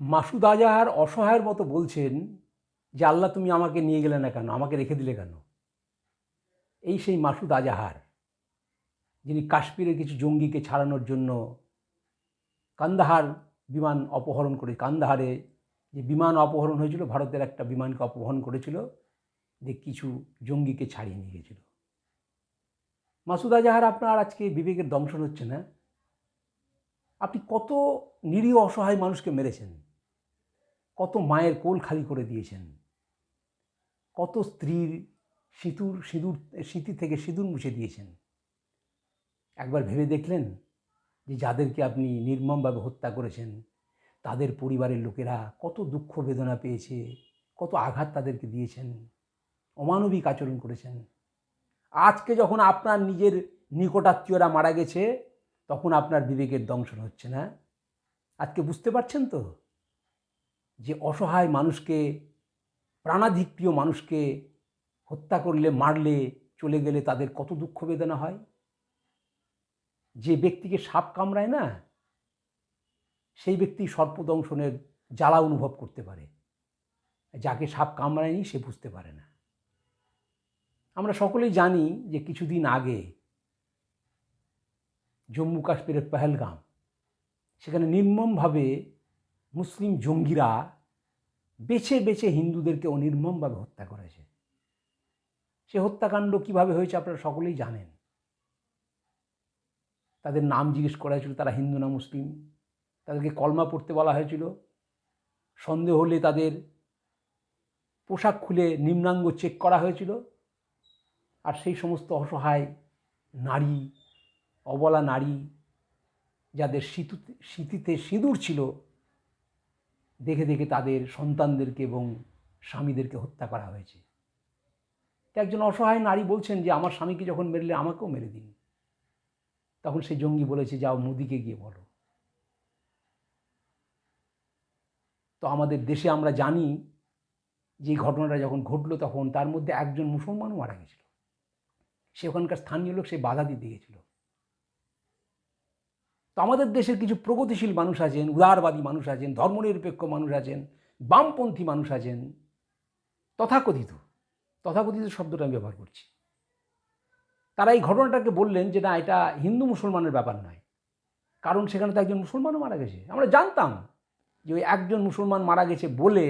মাসুদ আজাহার অসহায়ের মতো বলছেন যে, আল্লাহ তুমি আমাকে নিয়ে গেলে না কেন? আমাকে রেখে দিলে কেন? এই সেই মাসুদ আজাহার, যিনি কাশ্মীরের কিছু জঙ্গিকে ছাড়ানোর জন্য কান্দাহার বিমান অপহরণ করে, কান্দাহারে যে বিমান অপহরণ হয়েছিল, ভারতের একটা বিমানকে অপহরণ করেছিল, যে কিছু জঙ্গিকে ছাড়িয়ে নিয়ে গেছিল। মাসুদ আজাহার আপনার আজকে বিবেকের দংশন হচ্ছে না? আপনি কত নিরীহ অসহায় মানুষকে মেরেছেন। কত মায়ের কোল খালি করে দিয়েছেন। কত স্ত্রীর সিঁদুর সিঁদুর স্মৃতি থেকে সিঁদুর মুছে দিয়েছেন। একবার ভেবে দেখলেন যে যাদেরকে আপনি নির্মমভাবে হত্যা করেছেন, তাদের পরিবারের লোকেরা কত দুঃখ বেদনা পেয়েছে, কত আঘাত তাদেরকে দিয়েছেন, অমানবিক আচরণ করেছেন। আজকে যখন আপনার নিজের নিকটাত্মীয়রা মারা গেছে, তখন আপনার বিবেকের দংশন হচ্ছে না। আজকে বুঝতে পারছেন তো? যে অসহায় মানুষকে প্রাণাধিক প্রিয় মানুষকে হত্যা করলে, মারলে, চলে গেলে তাদের কত দুঃখ বেদনা হয়? যে ব্যক্তিকে সাপ কামড়ায় না, সেই ব্যক্তি সর্পদংশনের জ্বালা অনুভব করতে পারে। যাকে সাপ কামড়ায়নি, সে বুঝতে পারে না। আমরা সকলেই জানি যে কিছুদিন আগে জম্মু কাশ্মীরের পেহেলগাম, সেখানে নির্মমভাবে মুসলিম জঙ্গিরা বেছে বেছে হিন্দুদেরকে অনির্মমভাবে হত্যা করেছে। সে হত্যাকাণ্ড কীভাবে হয়েছে আপনারা সকলেই জানেন। তাদের নাম জিজ্ঞেস করা হয়েছিল, তারা হিন্দু না মুসলিম? তাদেরকে কলমা পড়তে বলা হয়েছিল। সন্দেহ হলে তাদের পোশাক খুলে নিম্নাঙ্গ চেক করা হয়েছিল। আর সেই সমস্ত অসহায় নারী, অবলা নারী, যাদের সিঁতু স্মৃতিতে সিঁদুর ছিল দেখে দেখে তাদের সন্তানদেরকে এবং স্বামীদেরকে হত্যা করা হয়েছে। একজন অসহায় নারী বলছেন যে, আমার স্বামীকে যখন মেরলে আমাকেও মেরে দিন। তখন সেই জঙ্গি বলেছে, যাও মোদিকে গিয়ে বলো। তো আমাদের দেশে আমরা জানি যে ঘটনাটা যখন ঘটলো তখন তার মধ্যে একজন মুসলমানও মারা গেছিল। সে ওখানকার স্থানীয় লোক, সে বাধা দিতে গেছিল। তো আমাদের দেশের কিছু প্রগতিশীল মানুষ আছেন, উদারবাদী মানুষ আছেন, ধর্মনিরপেক্ষ মানুষ আছেন, বামপন্থী মানুষ আছেন, তথাকথিত তথাকথিত শব্দটা আমি ব্যবহার করছি। তারা এই ঘটনাটাকে বললেন যে না, এটা হিন্দু মুসলমানের ব্যাপার নয়। কারণ সেখানে তো একজন মুসলমানও মারা গেছে। আমরা জানতাম যে ওই একজন মুসলমান মারা গেছে বলে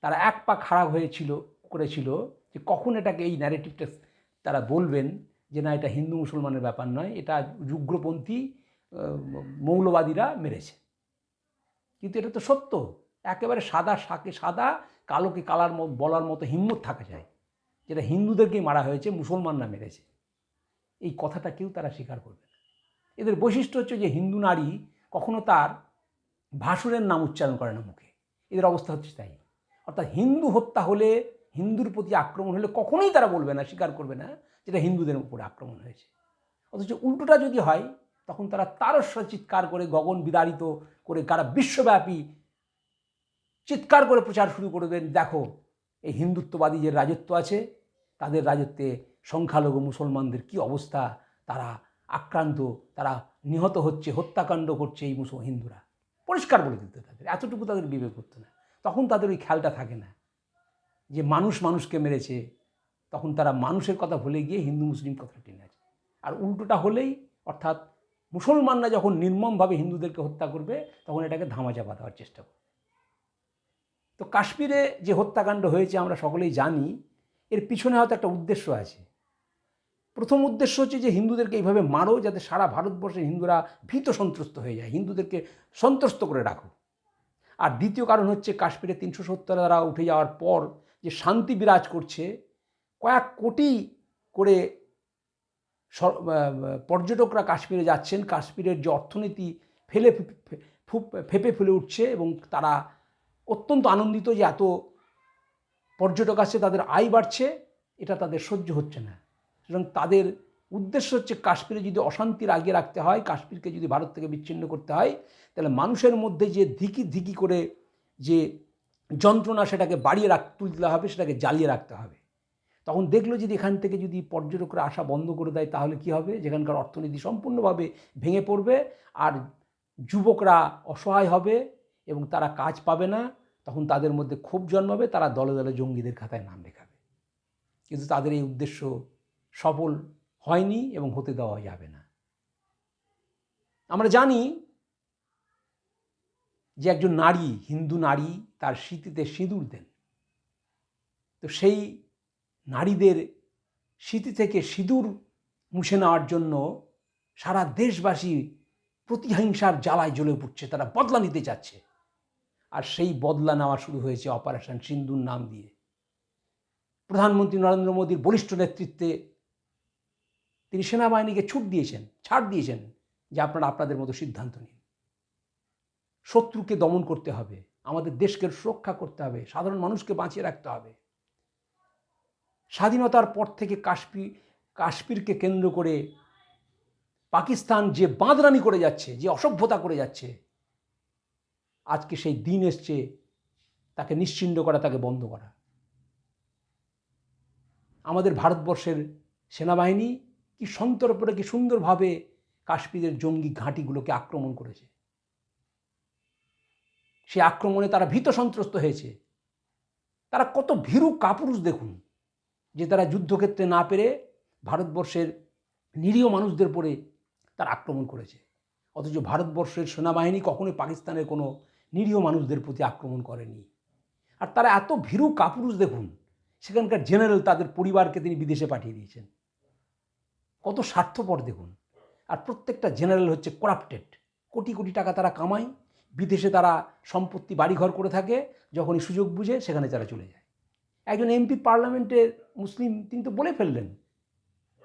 তারা এক পা খারাপ হয়েছিল, করেছিল যে কখন এটাকে এই ন্যারেটিভটা তারা বলবেন যে না, এটা হিন্দু মুসলমানের ব্যাপার নয়, এটা যুগ্রপন্থী মৌলবাদীরা মেরেছে। কিন্তু এটা তো সত্য। একেবারে সাদা শাকে সাদা, কালোকে কালার বলার মতো হিম্মত থাকা যায়। যেটা হিন্দুদেরকেই মারা হয়েছে, মুসলমানরা মেরেছে। এই কথাটা কেউ তারা স্বীকার করবে না। এদের বৈশিষ্ট্য হচ্ছে যে হিন্দু নারী কখনো তার ভাসুরের নাম উচ্চারণ করে না মুখে। এদের অবস্থা হচ্ছে তাই। অর্থাৎ হিন্দু হত্যা হলে, হিন্দুর প্রতি আক্রমণ হলে কখনোই তারা বলবে না, স্বীকার করবে না যেটা হিন্দুদের উপরে আক্রমণ হয়েছে। অথচ উল্টোটা যদি হয় তখন তারা তারস্ব চিৎকার করে গগন বিদারিত করে কারা বিশ্বব্যাপী চিৎকার করে প্রচার শুরু করবেন দেখো, এই হিন্দুত্ববাদী যে রাজত্ব আছে, তাদের রাজত্বে সংখ্যালঘু মুসলমানদের কি অবস্থা? তারা আক্রান্ত, তারা নিহত হচ্ছে, হত্যাকাণ্ড করছে এই মুসল, হিন্দুরা। পরিষ্কার বলে দিত তাদের, এতটুকু তাদের বিবেক করতো না। তখন তাদের ওই খেয়ালটা থাকে না যে মানুষ মানুষকে মেরেছে। তখন তারা মানুষের কথা ভুলে গিয়ে হিন্দু মুসলিম কথা টেনে আছে আর উল্টোটা হলেই, অর্থাৎ মুসলমানরা যখন নির্মমভাবে হিন্দুদেরকে হত্যা করবে, তখন এটাকে ধামাচাপা দেওয়ার চেষ্টা করবে। তো কাশ্মীরে যে হত্যাকাণ্ড হয়েছে আমরা সকলেই জানি, এর পিছনে হয়তো একটা উদ্দেশ্য আছে। প্রথম উদ্দেশ্য হচ্ছে যে হিন্দুদেরকে এইভাবে মারো যাতে সারা ভারতবর্ষের হিন্দুরা ভীত সন্ত্রস্ত হয়ে যায়। হিন্দুদেরকে সন্ত্রস্ত করে রাখো। আর দ্বিতীয় কারণ হচ্ছে কাশ্মীরে তিনশো সত্তর দ্বারা উঠে যাওয়ার পর যে শান্তি বিরাজ করছে, কয়েক কোটি করে পর্যটকরা কাশ্মীরে যাচ্ছেন। কাশ্মীরের যে অর্থনীতি ফেলে ফেপে ফেলে উঠছে এবং তারা অত্যন্ত আনন্দিত যে এত পর্যটক আসছে, তাদের আয় বাড়ছে, এটা তাদের সহ্য হচ্ছে না। সুতরাং তাদের উদ্দেশ্য হচ্ছে কাশ্মীরে যদি অশান্তির আগে রাখতে হয়, কাশ্মীরকে যদি ভারত থেকে বিচ্ছিন্ন করতে হয়, তাহলে মানুষের মধ্যে যে ধিকি ধিকি করে যে যন্ত্রণা সেটাকে বাড়িয়ে রাখ, তুলতে হবে, সেটাকে জ্বালিয়ে রাখতে হবে। তখন দেখল যদি এখান থেকে যদি পর্যটকরা আসা বন্ধ করে দেয়, তাহলে কি হবে? যেখানকার অর্থনীতি সম্পূর্ণভাবে ভেঙে পড়বে আর যুবকরা অসহায় হবে এবং তারা কাজ পাবে না, তখন তাদের মধ্যে ক্ষোভ জন্মাবে, তারা দলে দলে জঙ্গিদের খাতায় নাম লেখাবে। কিন্তু তাদের এই উদ্দেশ্য সফল হয়নি এবং হতে দেওয়া যাবে না। আমরা জানি যে একজন নারী, হিন্দু নারী, তার স্মৃতিতে সিঁদুর দেন। তো সেই নারীদের স্মৃতি থেকে সিঁদুর মুছে নেওয়ার জন্য সারা দেশবাসী প্রতিহিংসার জ্বালায় জ্বলে উঠছে, তারা বদলা নিতে চাচ্ছে। আর সেই বদলা নেওয়া শুরু হয়েছে অপারেশন সিন্ধুর নাম দিয়ে। প্রধানমন্ত্রী নরেন্দ্র মোদীর বলিষ্ঠ নেতৃত্বে তিনি সেনাবাহিনীকে ছুট দিয়েছেন, ছাড় দিয়েছেন যে আপনারা আপনাদের মতো সিদ্ধান্ত নিন। শত্রুকে দমন করতে হবে, আমাদের দেশকে সুরক্ষা করতে হবে, সাধারণ মানুষকে বাঁচিয়ে রাখতে হবে। স্বাধীনতার পর থেকে কাশ্মীর, কাশ্মীরকে কেন্দ্র করে পাকিস্তান যে বাঁদরানি করে যাচ্ছে, যে অসভ্যতা করে যাচ্ছে, আজকে সেই দিন এসছে, তাকে নিশ্চিন্ন করা, তাকে বন্ধ করা। আমাদের ভারতবর্ষের সেনাবাহিনী কি সন্তর্পণে কি সুন্দরভাবে কাশ্মীরের জঙ্গি ঘাঁটিগুলোকে আক্রমণ করেছে? সে আক্রমণে তারা ভীত সন্ত্রস্ত হয়েছে। তারা কত ভীরু কাপুরুষ দেখুন। যে তারা যুদ্ধক্ষেত্রে না পেরে ভারতবর্ষের নিরীহ মানুষদের পরে তার আক্রমণ করেছে। অথচ ভারতবর্ষের সেনাবাহিনী কখনোই পাকিস্তানের কোনো নিরীহ মানুষদের প্রতি আক্রমণ করেনি। আর তারা এত ভীরু কাপুরুষ দেখুন, সেখানকার জেনারেল তাদের পরিবারকে তিনি বিদেশে পাঠিয়ে দিয়েছেন। কত স্বার্থপর দেখুন। আর প্রত্যেকটা জেনারেল হচ্ছে করাপ্টেড কোটি কোটি টাকা তারা কামায়, বিদেশে তারা সম্পত্তি বাড়িঘর করে থাকে, যখনই সুযোগ বুঝে সেখানে তারা চলে যায়। একজন এমপি পার্লামেন্টের মুসলিম, তিনি তো বলে ফেললেন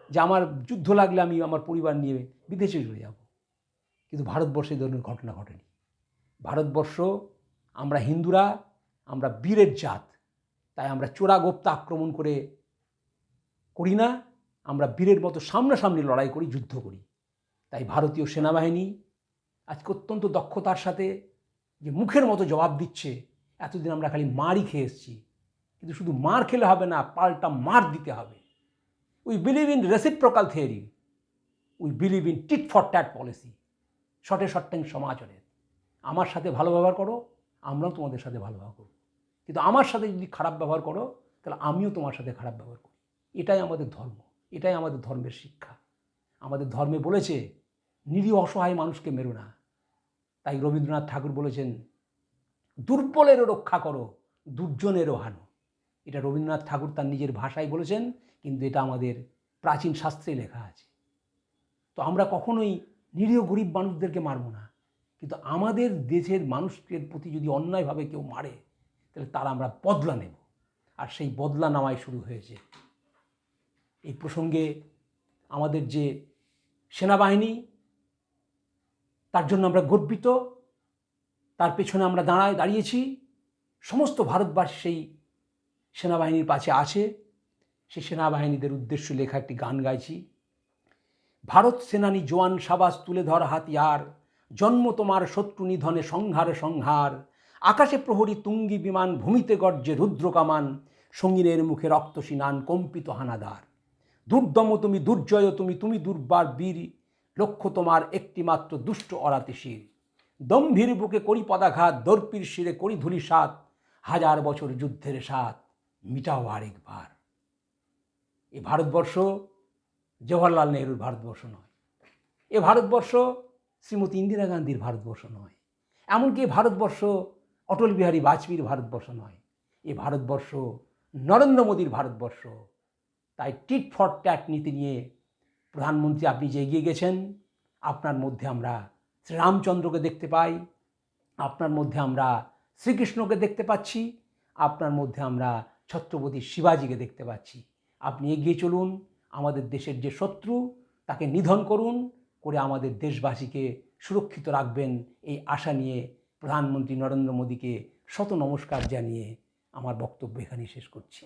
যে আমার যুদ্ধ লাগলে আমি আমার পরিবার নিয়ে বিদেশে চলে যাব। কিন্তু ভারতবর্ষে এই ধরনের ঘটনা ঘটেনি। ভারতবর্ষ, আমরা হিন্দুরা, আমরা বীরের জাত, তাই আমরা চোরাগোপ্তা আক্রমণ করে করি না। আমরা বীরের মতো সামনাসামনি লড়াই করি, যুদ্ধ করি। তাই ভারতীয় সেনাবাহিনী আজকে অত্যন্ত দক্ষতার সাথে যে মুখের মতো জবাব দিচ্ছে, এতদিন আমরা খালি মারই খেয়ে এসেছি। কিন্তু শুধু মার খেলে হবে না, পাল্টা মার দিতে হবে। We believe in reciprocal theory we believe in tit for tat policy শর্টে শর্টেন সমাচরের আমার সাথে ভালো ব্যবহার করো, আমরাও তোমাদের সাথে ভালো ব্যবহার করব। কিন্তু আমার সাথে যদি খারাপ ব্যবহার করো, তাহলে আমিও তোমার সাথে খারাপ ব্যবহার করি। এটাই আমাদের ধর্ম। এটাই আমাদের ধর্মের শিক্ষা। আমাদের ধর্মে বলেছে, নিরীহ অসহায় মানুষকে মেরো না। তাই রবীন্দ্রনাথ ঠাকুর বলেছেন, দুর্বলেরও রক্ষা করো, দুর্জনেরও হানো। এটা রবীন্দ্রনাথ ঠাকুর তার নিজের ভাষায় বলেছেন, কিন্তু এটা আমাদের প্রাচীন শাস্ত্রে লেখা আছে। তো আমরা কখনোই নিরীহ গরিব মানুষদেরকে মারবো না। কিন্তু আমাদের দেশের মানুষের প্রতি যদি অন্যায়ভাবে কেউ মারে, তাহলে তার আমরা বদলা নেব। আর সেই বদলা নেওয়াই শুরু হয়েছে। এই প্রসঙ্গে আমাদের যে সেনাবাহিনী, তার জন্য আমরা গর্বিত। তার পেছনে আমরা দাঁড়ায়, দাঁড়িয়েছি। সমস্ত ভারতবাসী সেই সেনাবাহিনীর পাশে আছে। সে সেনাবাহিনীদের উদ্দেশ্য লেখা একটি গান গাইছি। ভারত সেনানী জোয়ান সাবাস তুলে ধর হাতিয়ার। জন্ম তোমার শত্রু নিধনে সংহারে সংহার। আকাশে প্রহরী তুঙ্গি বিমান ভূমিতে গর্জে রুদ্র কামান। সঙ্গিনের মুখে রক্ত সিনান কম্পিত হানাদার। দুর্দম তুমি দুর্জয়, তুমি তুমি দুর্বার বীর। লক্ষ্য তোমার একটিমাত্র দুষ্ট অরাতে শির। দম্ভীর বুকে করি পদাঘাত দর্পির শিরে করি ধুলি সাত। হাজার বছর যুদ্ধের সাত। মিটাও আরেকবার। এ ভারতবর্ষ জওয়াহরলাল নেহরুর ভারতবর্ষ নয়। এ ভারতবর্ষ শ্রীমতী ইন্দিরা গান্ধীর ভারতবর্ষ নয়। এমনকি ভারতবর্ষ অটল বিহারী বাজপেয়ীর ভারতবর্ষ নয়। এ ভারতবর্ষ নরেন্দ্র মোদীর ভারতবর্ষ। তাই টিট ফর ট্যাট নীতি নিয়ে প্রধানমন্ত্রী আপনি যে এগিয়ে গেছেন, আপনার মধ্যে আমরা শ্রীরামচন্দ্রকে দেখতে পাই, আপনার মধ্যে আমরা শ্রীকৃষ্ণকে দেখতে পাচ্ছি, আপনার মধ্যে আমরা ছত্রপতি শিবাজিকে দেখতে পাচ্ছি। আপনি এগিয়ে চলুন, আমাদের দেশের যে শত্রু, তাকে নিধন করুন, করে আমাদের দেশবাসীকে সুরক্ষিত রাখবেন এই আশা নিয়ে প্রধানমন্ত্রী নরেন্দ্র মোদীকে শত নমস্কার জানিয়ে আমার বক্তব্য এখানেই শেষ করছি।